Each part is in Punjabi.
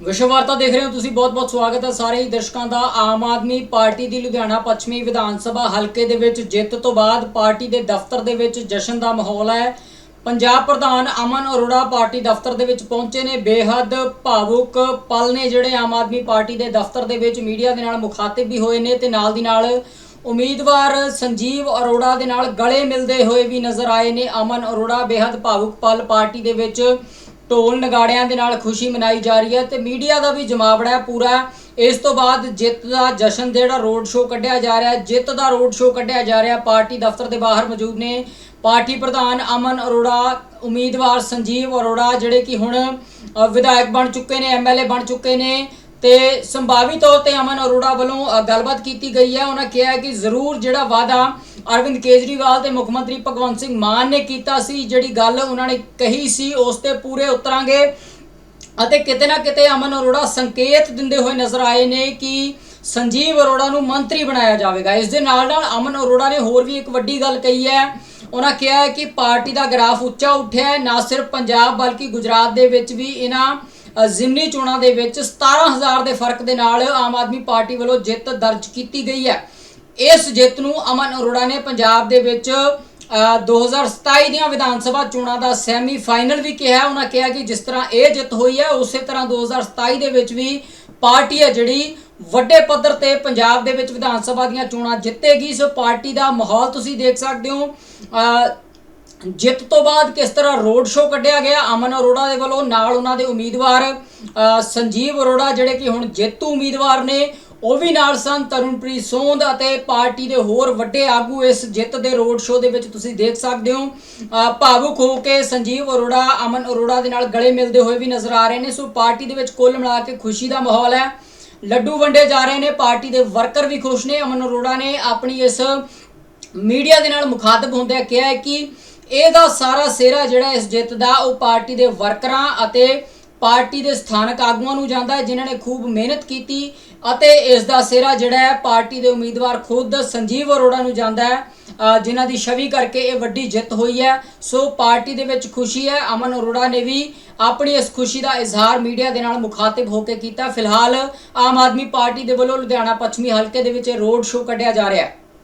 ਵਿਸ਼ਵ ਵਾਰਤਾ ਦੇਖ ਰਹੇ ਹੋ ਤੁਸੀਂ, ਬਹੁਤ-ਬਹੁਤ ਸਵਾਗਤ ਹੈ ਸਾਰੇ ਹੀ ਦਰਸ਼ਕਾਂ ਦਾ। ਆਮ ਆਦਮੀ ਪਾਰਟੀ ਦੀ ਲੁਧਿਆਣਾ ਪੱਛਮੀ ਵਿਧਾਨ ਸਭਾ ਹਲਕੇ ਦੇ ਵਿੱਚ ਜਿੱਤ ਤੋਂ ਬਾਅਦ ਪਾਰਟੀ ਦੇ ਦਫ਼ਤਰ ਦੇ ਵਿੱਚ ਜਸ਼ਨ ਦਾ ਮਾਹੌਲ ਹੈ। ਪੰਜਾਬ ਪ੍ਰਧਾਨ ਅਮਨ ਅਰੋੜਾ ਪਾਰਟੀ ਦਫ਼ਤਰ ਦੇ ਵਿੱਚ ਪਹੁੰਚੇ ਨੇ। ਬੇਹੱਦ ਭਾਵੁਕ ਪਲ ਨੇ ਜਿਹੜੇ ਆਮ ਆਦਮੀ ਪਾਰਟੀ ਦੇ ਦਫ਼ਤਰ ਦੇ ਵਿੱਚ ਮੀਡੀਆ ਦੇ ਨਾਲ ਮੁਖਾਤਿਬ ਵੀ ਹੋਏ ਨੇ ਤੇ ਨਾਲ ਦੀ ਨਾਲ ਉਮੀਦਵਾਰ ਸੰਜੀਵ ਅਰੋੜਾ ਦੇ ਨਾਲ ਗਲੇ ਮਿਲਦੇ ਹੋਏ ਵੀ ਨਜ਼ਰ ਆਏ ਨੇ। ਅਮਨ ਅਰੋੜਾ, ਬੇਹੱਦ ਭਾਵੁਕ ਪਲ ਪਾਰਟੀ ਦੇ ਵਿੱਚ ਢੋਲ ਨਗਾੜਿਆਂ ਦੇ ਨਾਲ ਖੁਸ਼ੀ ਮਨਾਈ ਜਾ ਰਹੀ ਹੈ ਤੇ ਮੀਡੀਆ ਦਾ ਵੀ ਜਮਾਵੜਾ ਹੈ ਪੂਰਾ। ਇਸ ਤੋਂ ਬਾਅਦ ਜਿੱਤ ਦਾ ਜਸ਼ਨ ਜਿਹੜਾ ਰੋਡ ਸ਼ੋਅ ਕੱਢਿਆ ਜਾ ਰਿਹਾ ਹੈ। ਜਿੱਤ ਦਾ ਰੋਡ ਸ਼ੋਅ ਕੱਢਿਆ ਜਾ ਰਿਹਾ, ਪਾਰਟੀ ਦਫ਼ਤਰ ਦੇ ਬਾਹਰ ਮੌਜੂਦ ਨੇ। ਪਾਰਟੀ ਪ੍ਰਧਾਨ ਅਮਨ ਅਰੋੜਾ, ਉਮੀਦਵਾਰ ਸੰਜੀਵ ਅਰੋੜਾ ਜਿਹੜੇ ਕਿ ਹੁਣ ਵਿਧਾਇਕ ਬਣ ਚੁੱਕੇ ਨੇ ਐਮਐਲਏ ਬਣ ਚੁੱਕੇ ਨੇ ਤੇ ਸੰਭਾਵੀ ਤੌਰ ਤੇ ਅਮਨ ਅਰੋੜਾ ਵੱਲੋਂ ਗੱਲਬਾਤ ਕੀਤੀ ਗਈ ਹੈ। ਉਹਨਾਂ ਕਿਹਾ ਕਿ ਜ਼ਰੂਰ ਜਿਹੜਾ ਵਾਅਦਾ ਅਰਵਿੰਦ ਕੇਜਰੀਵਾਲ ਤੇ ਮੁੱਖ ਮੰਤਰੀ ਭਗਵੰਤ ਸਿੰਘ ਮਾਨ ਨੇ ਕੀਤਾ ਸੀ। ਜਿਹੜੀ ਗੱਲ ਉਹਨਾਂ ਨੇ ਕਹੀ ਸੀ, ਉਸ ਤੇ ਪੂਰੇ ਉਤਰਾਂਗੇ। ਅਤੇ ਕਿਤੇ ਨਾ ਕਿਤੇ ਅਮਨ ਅਰੋੜਾ ਸੰਕੇਤ ਦਿੰਦੇ ਹੋਏ ਨਜ਼ਰ ਆਏ ਨੇ ਕਿ ਸੰਜੀਵ ਅਰੋੜਾ ਨੂੰ ਮੰਤਰੀ ਬਣਾਇਆ ਜਾਵੇਗਾ। ਇਸ ਦੇ ਨਾਲ ਨਾਲ ਅਮਨ ਅਰੋੜਾ ਨੇ ਹੋਰ ਵੀ ਇੱਕ ਵੱਡੀ ਗੱਲ ਕਹੀ ਹੈ। ਉਹਨਾਂ ਕਿਹਾ ਹੈ ਕਿ ਪਾਰਟੀ ਦਾ ਗ੍ਰਾਫ ਉੱਚਾ ਉੱਠਿਆ ਹੈ। ਨਾ ਸਿਰਫ ਪੰਜਾਬ ਬਲਕਿ ਗੁਜਰਾਤ ਦੇ ਵਿੱਚ ਵੀ ਇਹਨਾਂ ਜ਼ਿਮਨੀ ਚੋਣਾਂ ਦੇ ਵਿੱਚ 17000 ਦੇ ਫ਼ਰਕ ਦੇ ਨਾਲ ਆਮ ਆਦਮੀ ਪਾਰਟੀ ਵੱਲੋਂ ਜਿੱਤ ਦਰਜ ਕੀਤੀ ਗਈ ਹੈ। ਇਸ ਜਿੱਤ ਨੂੰ ਅਮਨ ਅਰੋੜਾ ਨੇ ਪੰਜਾਬ ਦੇ ਵਿੱਚ ਅ, 2027 ਦੀਆਂ ਵਿਧਾਨ ਸਭਾ ਚੋਣਾਂ ਦਾ ਸੈਮੀ ਫਾਈਨਲ ਵੀ ਕਿਹਾ ਉਹਨਾਂ ਕਿਹਾ ਕਿ ਜਿਸ ਤਰ੍ਹਾਂ ਇਹ ਜਿੱਤ ਹੋਈ ਹੈ ਉਸੇ ਤਰ੍ਹਾਂ 2027 ਦੇ ਵਿੱਚ ਵੀ ਪਾਰਟੀ ਹੈ ਜਿਹੜੀ ਵੱਡੇ ਪੱਧਰ ਤੇ ਪੰਜਾਬ ਦੇ ਵਿੱਚ ਵਿਧਾਨ ਸਭਾ ਦੀਆਂ ਚੋਣਾਂ ਜਿੱਤੇਗੀ। ਸੋ ਪਾਰਟੀ ਦਾ ਮਾਹੌਲ ਤੁਸੀਂ ਦੇਖ ਸਕਦੇ ਹੋ। ਜਿੱਤ ਤੋਂ ਬਾਅਦ ਕਿਸ ਤਰ੍ਹਾਂ ਰੋਡ ਸ਼ੋਅ ਕੱਢਿਆ ਗਿਆ? ਅਮਨ ਅਰੋੜਾ ਦੇ ਵੱਲੋਂ ਨਾਲ ਉਹਨਾਂ ਦੇ ਉਮੀਦਵਾਰ ਸੰਜੀਵ ਅਰੋੜਾ ਜਿਹੜੇ ਕਿ ਹੁਣ ਜੇਤੂ ਉਮੀਦਵਾਰ ਨੇ ਉਹ ਵੀ ਨਾਲ ਸਨ ਤਰੁਣਪ੍ਰੀਤ ਸੋਂਦ ਅਤੇ ਪਾਰਟੀ ਦੇ ਹੋਰ ਵੱਡੇ ਆਗੂ ਇਸ ਜਿੱਤ ਦੇ ਰੋਡ ਸ਼ੋਅ ਦੇ ਵਿੱਚ ਤੁਸੀਂ ਦੇਖ ਸਕਦੇ ਹੋ। ਭਾਵੁਕ ਹੋ ਕੇ ਸੰਜੀਵ ਅਰੋੜਾ, ਅਮਨ ਅਰੋੜਾ ਦੇ ਨਾਲ ਗਲੇ ਮਿਲਦੇ ਹੋਏ ਵੀ ਨਜ਼ਰ ਆ ਰਹੇ ਨੇ। ਸੋ ਪਾਰਟੀ ਦੇ ਵਿੱਚ ਕੁੱਲ ਮਿਲਾ ਕੇ ਖੁਸ਼ੀ ਦਾ ਮਾਹੌਲ ਹੈ। ਲੱਡੂ ਵੰਡੇ ਜਾ ਰਹੇ ਨੇ, ਪਾਰਟੀ ਦੇ ਵਰਕਰ ਵੀ ਖੁਸ਼ ਨੇ। ਅਮਨ ਅਰੋੜਾ ਨੇ ਆਪਣੀ ਇਸ ਮੀਡੀਆ ਦੇ ਨਾਲ ਮੁਖਾਤਬ ਹੁੰਦਿਆਂ ਕਿਹਾ ਕਿ ਇਹਦਾ ਸਾਰਾ ਸਿਹਰਾ ਜਿਹੜਾ ਇਸ ਜਿੱਤ ਦਾ, ਉਹ ਪਾਰਟੀ ਦੇ ਵਰਕਰਾਂ ਅਤੇ ਪਾਰਟੀ ਦੇ ਸਥਾਨਕ ਆਗੂਆਂ ਨੂੰ ਜਾਂਦਾ ਜਿਨ੍ਹਾਂ ਨੇ ਖੂਬ ਮਿਹਨਤ ਕੀਤੀ ਅਤੇ ਇਸ ਦਾ ਸਿਹਰਾ ਜਿਹੜਾ ਹੈ, ਪਾਰਟੀ ਦੇ ਉਮੀਦਵਾਰ ਖੁਦ ਸੰਜੀਵ ਅਰੋੜਾ ਨੂੰ ਜਾਂਦਾ ਹੈ ਜਿਨ੍ਹਾਂ ਦੀ ਛਵੀ ਕਰਕੇ ਇਹ ਵੱਡੀ ਜਿੱਤ ਹੋਈ ਹੈ। ਸੋ ਪਾਰਟੀ ਦੇ ਵਿੱਚ ਖੁਸ਼ੀ ਹੈ। ਅਮਨ ਅਰੋੜਾ ਨੇ ਵੀ ਆਪਣੀ ਇਸ ਖੁਸ਼ੀ ਦਾ ਇਜ਼ਹਾਰ ਮੀਡੀਆ ਦੇ ਨਾਲ ਮੁਖਾਤਬ ਹੋ ਕੇ ਕੀਤਾ। ਫਿਲਹਾਲ ਆਮ ਆਦਮੀ ਪਾਰਟੀ ਦੇ ਵੱਲੋਂ ਲੁਧਿਆਣਾ ਪੱਛਮੀ ਹਲਕੇ ਦੇ ਵਿੱਚ ਰੋਡ ਸ਼ੋਅ ਕੱਢਿਆ ਜਾ ਰਿਹਾ ਹੈ।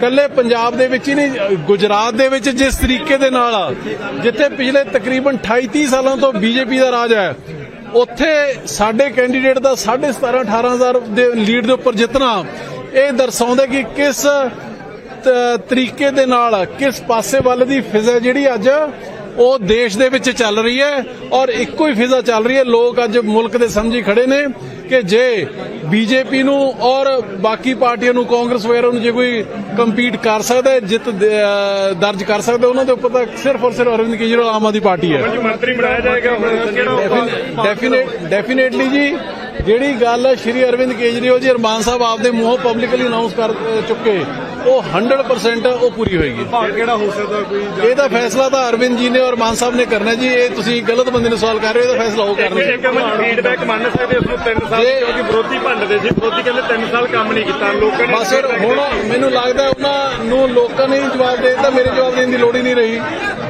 ਕੱਲੇ ਪੰਜਾਬ ਦੇ ਵਿੱਚ ਹੀ ਨਹੀਂ, ਗੁਜਰਾਤ ਦੇ ਵਿੱਚ ਜਿਸ ਤਰੀਕੇ ਦੇ ਨਾਲ ਜਿੱਥੇ ਪਿਛਲੇ ਤਕਰੀਬਨ 28 30 ਸਾਲਾਂ ਤੋਂ ਬੀਜੇਪੀ ਦਾ ਰਾਜ ਹੈ, ਉੱਥੇ ਸਾਡੇ ਕੈਂਡੀਡੇਟ ਦਾ 17.5 18000 ਦੇ ਲੀਡ ਦੇ ਉੱਪਰ ਜਿੱਤਣਾ, ਇਹ ਦਰਸਾਉਂਦਾ ਕਿ ਕਿਸ ਤਰੀਕੇ ਦੇ ਨਾਲ, ਕਿਸ ਪਾਸੇ ਵੱਲ ਦੀ ਫਿਜ਼ਾ ਜਿਹੜੀ ਅੱਜ ਉਹ ਦੇਸ਼ ਦੇ ਵਿੱਚ ਚੱਲ ਰਹੀ ਹੈ ਔਰ ਇੱਕੋ ਹੀ ਫਿਜ਼ਾ ਚੱਲ ਰਹੀ ਹੈ। ਲੋਕ ਅੱਜ ਮੁਲਕ ਦੇ ਸਮਝੀ ਖੜੇ ਨੇ ਕਿ ਜੇ ਬੀਜੇਪੀ ਨੂੰ ਔਰ ਬਾਕੀ ਪਾਰਟੀਆਂ ਨੂੰ ਕਾਂਗਰਸ ਵਗੈਰਾ ਨੂੰ ਜੇ ਕੋਈ ਕੰਪੀਟ ਕਰ ਸਕਦਾ ਹੈ ਜਿੱਤ ਦਰਜ ਕਰ ਸਕਦਾ ਉਹਨਾਂ ਦੇ ਉੱਪਰ ਤਾਂ ਸਿਰਫ ਔਰ ਸਿਰਫ ਅਰਵਿੰਦ ਕੇਜਰੀਵਾਲ ਆਮ ਆਦਮੀ ਪਾਰਟੀ ਹੈ। ਮੰਤਰੀ ਬਣਾਇਆ ਜਾਏਗਾ ਡੈਫੀਨੇਟ ਡੈਫੀਨੇਟਲੀ ਜੀ ਜਿਹੜੀ ਗੱਲ ਸ਼੍ਰੀ ਅਰਵਿੰਦ ਕੇਜਰੀਵਾਲ ਜੀ ਅਰਮਾਨ ਸਾਹਿਬ ਆਪਦੇ ਮੂੰਹੋਂ ਪਬਲਿਕਲੀ ਅਨਾਉਂਸ ਕਰ ਚੁੱਕੇ। ਉਹ 100% ਉਹ ਪੂਰੀ ਹੋਏਗੀ। ਭਾਗ ਕਿਹੜਾ ਹੋ ਸਕਦਾ ਕੋਈ ਇਹਦਾ ਫੈਸਲਾ ਤਾਂ ਅਰਵਿੰਦ ਜੀ ਨੇ ਔਰ ਮਾਨ ਸਾਹਿਬ ਨੇ ਕਰਨਾ ਜੀ ਇਹ ਤੁਸੀਂ ਗਲਤ ਬੰਦੇ ਨੂੰ ਸਵਾਲ ਕਰ ਰਹੇ ਹੋ ਇਹਦਾ ਫੈਸਲਾ ਉਹ ਕਰਨਗੇ। ਇੱਕ ਫੀਡਬੈਕ ਮੰਨ ਸਕਦੇ ਉਸ ਨੂੰ 3 ਸਾਲ ਕਿਉਂਕਿ ਵਿਰੋਧੀ ਭੰਡਦੇ ਸੀ ਵਿਰੋਧੀ ਕਹਿੰਦੇ 3 ਸਾਲ ਕੰਮ ਨਹੀਂ ਕੀਤਾ ਲੋਕਾਂ ਨੇ ਬਸ ਹੁਣ ਮੈਨੂੰ ਲੱਗਦਾ ਉਹਨਾਂ ਨੂੰ ਲੋਕਾਂ ਨੇ ਜਵਾਬ ਦੇ ਦਿੱਤਾ ਮੇਰੇ ਜਵਾਬ ਦੇਣ ਦੀ ਲੋੜ ਹੀ ਨਹੀਂ ਰਹੀ।